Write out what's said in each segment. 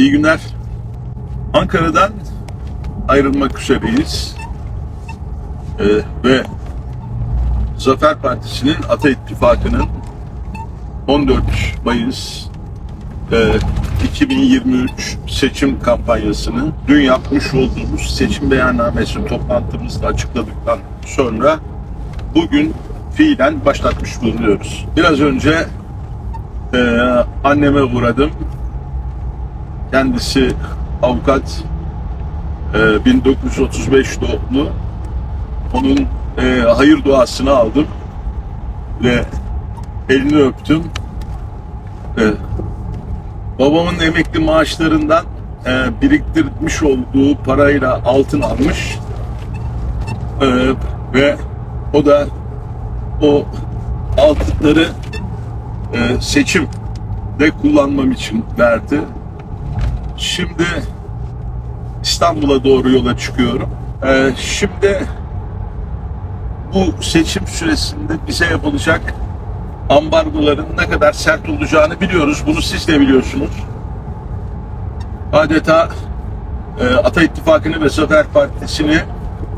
İyi günler. Ankara'dan ayrılmak üzereyiz. Ee, ve Zafer Partisi'nin Ata İttifakı'nın 14 Mayıs e, 2023 seçim kampanyasını dün yapmış olduğumuz seçim beyannamesi toplantımızda açıkladıktan sonra bugün fiilen başlatmış bulunuyoruz. Biraz önce e, anneme uğradım. Kendisi avukat, e, 1935 doğumlu. Onun e, hayır duasını aldım ve elini öptüm. E, babamın emekli maaşlarından e, biriktirmiş olduğu parayla altın almış E, ve o da o altınları e, seçimde kullanmam için verdi. Şimdi İstanbul'a doğru yola çıkıyorum. Ee, şimdi bu seçim süresinde bize yapılacak ambargoların ne kadar sert olacağını biliyoruz. Bunu siz de biliyorsunuz. Adeta e, Ata İttifakı'nı ve Zafer Partisi'ni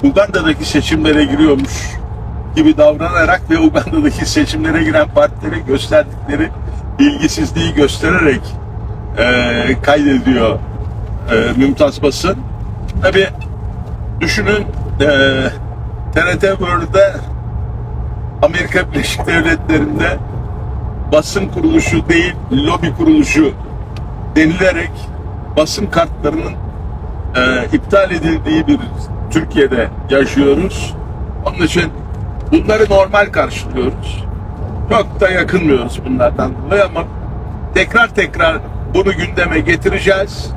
Uganda'daki seçimlere giriyormuş gibi davranarak ve Uganda'daki seçimlere giren partilere gösterdikleri bilgisizliği göstererek e, kaydediyor e, Mümtaz Basın. Tabi düşünün e, TRT World'de Amerika Birleşik Devletleri'nde basın kuruluşu değil lobi kuruluşu denilerek basın kartlarının e, iptal edildiği bir Türkiye'de yaşıyoruz. Onun için bunları normal karşılıyoruz. Çok da yakınmıyoruz bunlardan dolayı ama tekrar tekrar bunu gündeme getireceğiz.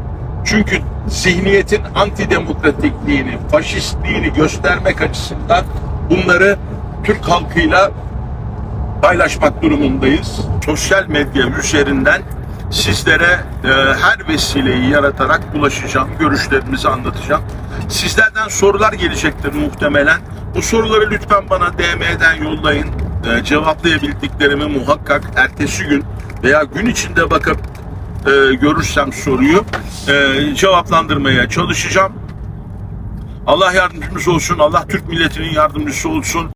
Çünkü zihniyetin antidemokratikliğini, faşistliğini göstermek açısından bunları Türk halkıyla paylaşmak durumundayız. Sosyal medya üzerinden sizlere e, her vesileyi yaratarak ulaşacağım, görüşlerimizi anlatacağım. Sizlerden sorular gelecektir muhtemelen. Bu soruları lütfen bana DM'den yollayın. E, cevaplayabildiklerimi muhakkak ertesi gün veya gün içinde bakıp e, görürsem soruyu e, cevaplandırmaya çalışacağım. Allah yardımcımız olsun. Allah Türk milletinin yardımcısı olsun.